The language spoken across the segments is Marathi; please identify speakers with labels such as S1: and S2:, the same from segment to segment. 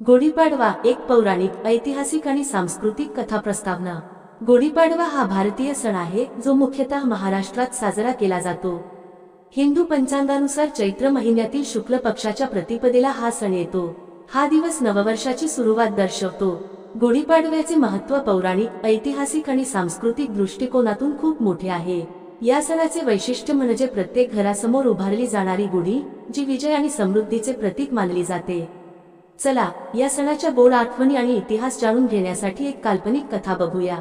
S1: गुढीपाडवा एक पौराणिक ऐतिहासिक आणि सांस्कृतिक कथा प्रस्तावना गुढीपाडवा हा भारतीय सण आहे जो मुख्यतः महाराष्ट्रात साजरा केला जातो. हिंदू पंचांगानुसार चैत्र महिन्यातील शुक्ल पक्षाच्या प्रतिपदेला हा सण येतो. हा दिवस नववर्षाची सुरुवात दर्शवतो. गुढीपाडव्याचे महत्त्व पौराणिक ऐतिहासिक आणि सांस्कृतिक दृष्टिकोनातून खूप मोठे आहे. या सणाचे वैशिष्ट्य म्हणजे प्रत्येक घरासमोर उभारली जाणारी गुढी जी विजय आणि समृद्धीचे प्रतीक मानली जाते. चला या सणाच्या गोड आठवणी आणि इतिहास जाणून घेण्यासाठी एक काल्पनिक कथा बघूया.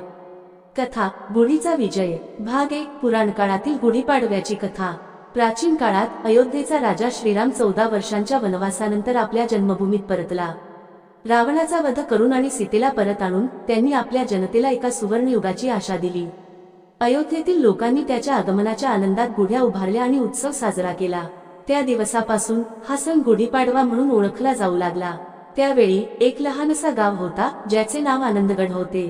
S1: कथा गुढीचा विजय. भाग एक पुराण काळातील गुढीपाडव्याची कथा. प्राचीन काळात अयोध्येचा राजा श्रीराम चौदा वर्षांच्या वनवासानंतर आपल्या जन्मभूमीत परतला. रावणाचा वध करून आणि सीतेला परत आणून त्यांनी आपल्या जनतेला एका सुवर्णयुगाची आशा दिली. अयोध्येतील लोकांनी त्याच्या आगमनाच्या आनंदात गुढ्या उभारल्या आणि उत्सव साजरा केला. त्या दिवसापासून हा सण गुढीपाडवा म्हणून ओळखला जाऊ लागला. त्यावेळी एक लहानसा गाव होता ज्याचे नाव आनंदगड होते.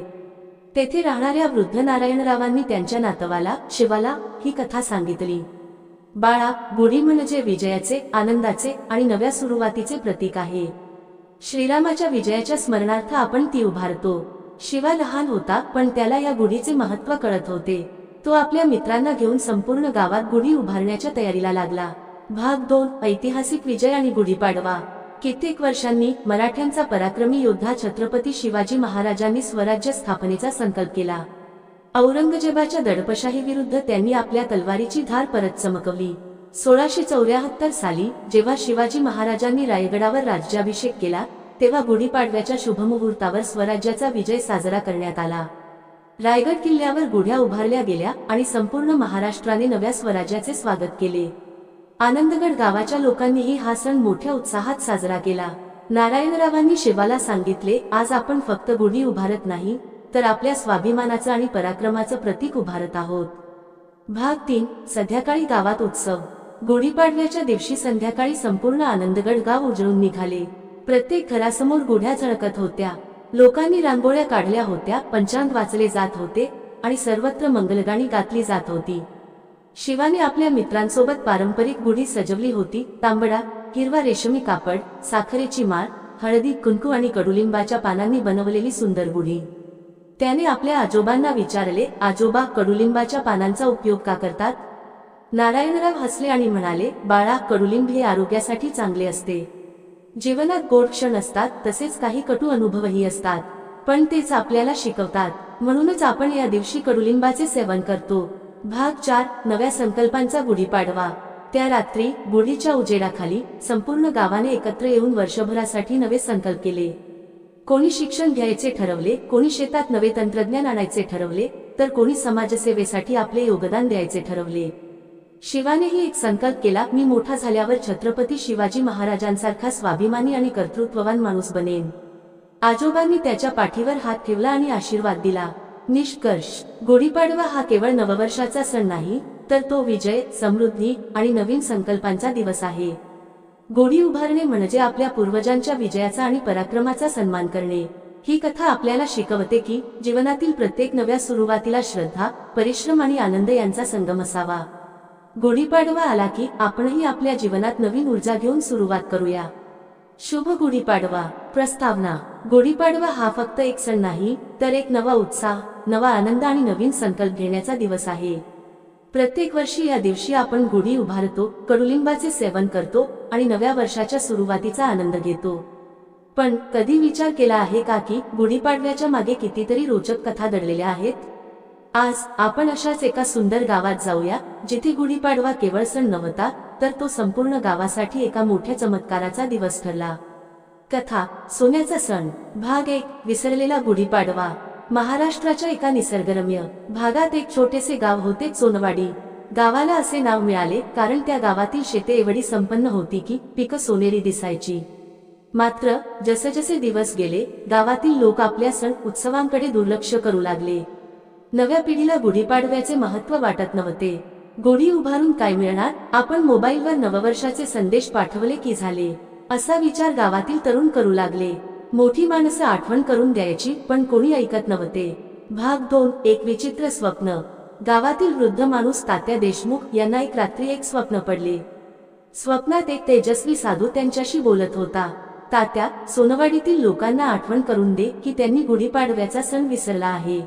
S1: तेथे राहणाऱ्या वृद्ध नारायणरावांनी त्यांच्या नातवाला शिवाला ही कथा सांगितली. बाळा गुढी म्हणजे विजयाचे आनंदाचे आणि नव्या सुरुवातीचे प्रतीक आहे. श्रीरामाच्या विजयाच्या स्मरणार्थ आपण ती उभारतो. शिवा लहान होता पण त्याला या गुढीचे महत्त्व कळत होते. तो आपल्या मित्रांना घेऊन संपूर्ण गावात गुढी उभारण्याच्या तयारीला लागला. भाग दोन ऐतिहासिक विजय आणि गुढीपाडवा. कित्येक वर्षांनी मराठ्यांचा पराक्रमी योद्धा छत्रपती शिवाजी महाराजांनी स्वराज्य स्थापनेचा संकल्प केला. औरंगजेबाच्या दडपशाहीविरुद्ध त्यांनी आपल्या तलवारीची धार परत चमकवली. सोळाशे चौऱ्याहत्तर साली जेव्हा शिवाजी महाराजांनी रायगडावर राज्याभिषेक केला तेव्हा गुढीपाडव्याच्या शुभमुहूर्तावर स्वराज्याचा विजय साजरा करण्यात आला. रायगड किल्ल्यावर गुढ्या उभारल्या गेल्या आणि संपूर्ण महाराष्ट्राने नव्या स्वराज्याचे स्वागत केले. आनंदगड गावाच्या लोकांनीही हा सण मोठ्या उत्साहात साजरा केला. नारायणरावांनी शिवाला सांगितले आज आपण फक्त गुढी उभारत नाही तर आपल्या स्वाभिमानाचं आणि पराक्रमाचं प्रतीक उभारत आहोत. भाग तीन संध्याकाळी गावात उत्सव. गुढीपाडव्याच्या दिवशी संध्याकाळी संपूर्ण आनंदगड गाव उजळून निघाले. प्रत्येक घरासमोर गुढ्या झळकत होत्या. लोकांनी रांगोळ्या काढल्या होत्या पंचांग वाचले जात होते आणि सर्वत्र मंगलगाणी गातली जात होती. शिवाने आपल्या मित्रांसोबत पारंपरिक गुढी सजवली होती. तांबडा हिरवा रेशमी कापड साखरेची माळ हळदी कुंकू आणि कडुलिंबाच्या पानांनी बनवलेली सुंदर गुढी. त्याने आपल्या आजोबांना विचारले आजोबा कडुलिंबाच्या पानांचा उपयोग का करतात? नारायणराव हसले आणि म्हणाले बाळा कडुलिंब हे आरोग्यासाठी चांगले असते. जीवनात गोड क्षण असतात तसेच काही कटू अनुभवही असतात. पण तेच आपल्याला शिकवतात. म्हणूनच आपण या दिवशी कडुलिंबाचे सेवन करतो. भाग चार नव्या संकल्पांचा गुढीपाडवा. त्या रात्री गुढीच्या उजेडाखाली संपूर्ण गावाने एकत्र येऊन वर्षभरासाठी नवे संकल्प केले. कोणी शिक्षण घ्यायचे ठरवले कोणी शेतात नवे तंत्रज्ञान आणायचे ठरवले तर कोणी समाजसेवेसाठी आपले योगदान द्यायचे ठरवले. शिवानेही एक संकल्प केला मी मोठा झाल्यावर छत्रपती शिवाजी महाराजांसारखा स्वाभिमानी आणि कर्तृत्ववान माणूस बनेन. आजोबांनी त्याच्या पाठीवर हात ठेवला आणि आशीर्वाद दिला. निष्कर्ष. गुढीपाडवा हा केवळ नववर्षाचा सण नाही तर तो विजय समृद्धी आणि नवीन संकल्पांचा दिवस आहे. गुढी उभारणे म्हणजे आपल्या पूर्वजांच्या विजयाचा आणि पराक्रमाचा सन्मान करणे. ही कथा आपल्याला शिकवते की जीवनातील प्रत्येक नव्या सुरुवातीला श्रद्धा परिश्रम आणि आनंद यांचा संगम असावा. गुढीपाडवा आला की आपणही आपल्या जीवनात नवीन ऊर्जा घेऊन सुरुवात करूया. शुभ गुढीपाडवा. प्रस्तावना. गुढीपाडवा हा फक्त एक सण नाही तर एक नवा उत्साह नवा आनंद आणि नवीन संकल्प घेण्याचा दिवस आहे. प्रत्येक वर्षी या दिवशी आपण गुढी उभारतो कडुलिंबाचे सेवन करतो आणि नव्या वर्षाच्या सुरुवातीचा आनंद घेतो. पण कधी विचार केला आहे का की गुढीपाडव्याच्या मागे कितीतरी रोचक कथा दडलेल्या आहेत? आज आपण अशाच एका सुंदर गावात जाऊया जिथे गुढीपाडवा केवळ सण नव्हता तर तो संपूर्ण गावासाठी एका मोठ्या चमत्काराचा दिवस ठरला. कथा सोन्याचा सण भाग एक विसरलेला गुढीपाडवा. महाराष्ट्राच्या एका निसर्गरम्य भागात एक छोटेसे गाव होते सोनवाडी. गावाला असे नाव मिळाले कारण त्या गावातील शेते एवढी संपन्न होती की पिकं सोनेरी दिसायची. मात्र जसजसे दिवस गेले गावातील लोक आपल्या सण उत्सवांकडे दुर्लक्ष करू लागले. नव्या पिढीला गुढीपाडव्याचे महत्त्व वाटत नव्हते. गुढी उभारून काय मिळणार आपण मोबाईलवर नववर्षाचे संदेश पाठवले की झाले. असा विचार गावातील तरुण करू लागले. मोठी माणसं आठवण करून द्यायची पण कोणी ऐकत नव्हते. भाग दोन एक विचित्र स्वप्न. गावातील वृद्ध माणूस तात्या देशमुख यांना एक रात्री एक स्वप्न पडले. स्वप्नात एक तेजस्वी साधू त्यांच्याशी बोलत होता. तात्या सोनवाडीतील लोकांना आठवण करून दे की त्यांनी गुढीपाडव्याचा सण विसरला आहे.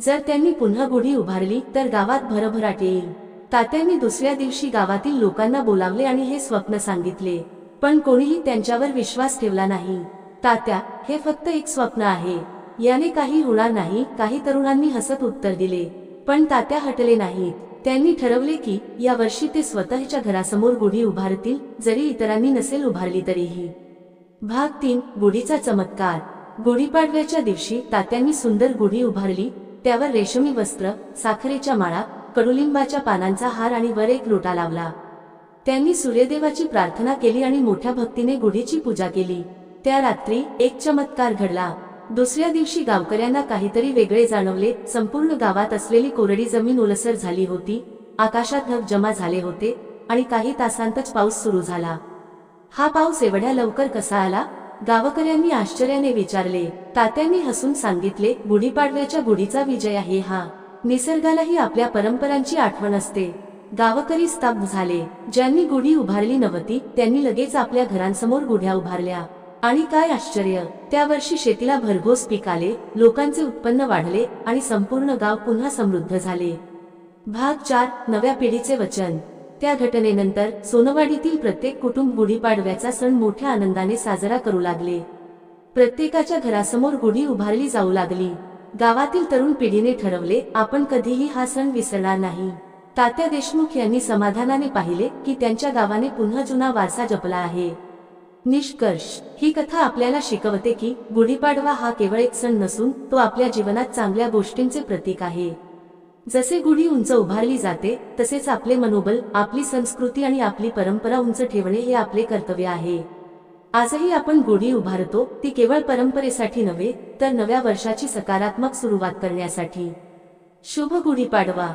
S1: जर त्यांनी पुन्हा गुढी उभारली तर गावात भरभराट येईल. तात्यांनी दुसऱ्या दिवशी गावातील लोकांना बोलावले आणि हे स्वप्न सांगितले. पण कोणीही त्यांच्यावर विश्वास ठेवला नाही. तात्या हे फक्त एक स्वप्न आहे. याने काही होणार नाही काही तरुणांनी हसत उत्तर दिले. पण तात्या हटले नाहीत. त्यांनी ठरवले की या वर्षी ते स्वतःच्या घरासमोर गुढी उभारतील जरी इतरांनी नसेल उभारली तरीही. भाग तीन गुढीचा चमत्कार. गुढीपाडव्याच्या दिवशी तात्यांनी सुंदर गुढी उभारली त्यावर रेशमी वस्त्र साखरेच्या माळा कडुलिंबाच्या पानांचा हार आणि वर एक लोटा लावला. त्यांनी सूर्यदेवाची प्रार्थना केली आणि मोठ्या भक्तीने गुढीची पूजा केली. त्या रात्री एक चमत्कार घडला. दुसऱ्या दिवशी गावकऱ्यांना काहीतरी वेगळे जाणवले. संपूर्ण गावात असलेली कोरडी जमीन ओलसर झाली होती. आकाशात ढग जमा झाले होते आणि काही तासांतच पाऊस सुरू झाला. हा पाऊस एवढ्या लवकर कसा आला? गावकऱ्यांनी आश्चर्याने विचारले. तात्यांनी हसून सांगितले गुढीपाडव्याच्या गुढीचा विजय आहे हा. निसर्गालाही आपल्या परंपरांची आठवण असते. गावकरी स्तब्ध झाले. ज्यांनी गुढी उभारली नव्हती त्यांनी लगेच आपल्या घरांसमोर गुढ्या उभारल्या. आणि काय आश्चर्य! त्या वर्षी शेतीला भरघोस पीक आले लोकांचे उत्पन्न वाढले आणि संपूर्ण गाव पुन्हा समृद्ध झाले. भाग चार नव्या पिढीचे वचन. त्या घटनेनंतर सोनवाडीतील प्रत्येक कुटुंब गुढीपाडव्याचा सण मोठ्या आनंदाने साजरा करू लागले. प्रत्येकाच्या घरासमोर गुढी उभारली जाऊ लागली. गावातील तरुण पिढीने ठरवले आपण कधीही हा सण विसरणार नाही. तात्या देशमुख यांनी समाधानाने पाहिले की त्यांच्या गावाने पुन्हा जुना वारसा जपला आहे. निष्कर्ष. ही कथा आपल्याला शिकवते की गुढीपाडवा हा केवळ एक सण नसून तो आपल्या जीवनात चांगल्या गोष्टींचे प्रतीक आहे. जसे गुढी उंच उभारली जाते तसेच आपले मनोबल आपली संस्कृती आणि आपली परंपरा उंच ठेवणे हे आपले कर्तव्य आहे. आजही आपण गुढी उभारतो ती केवळ परंपरेसाठी नव्हे तर नव्या वर्षाची सकारात्मक सुरुवात करण्यासाठी. शुभ गुढीपाडवा.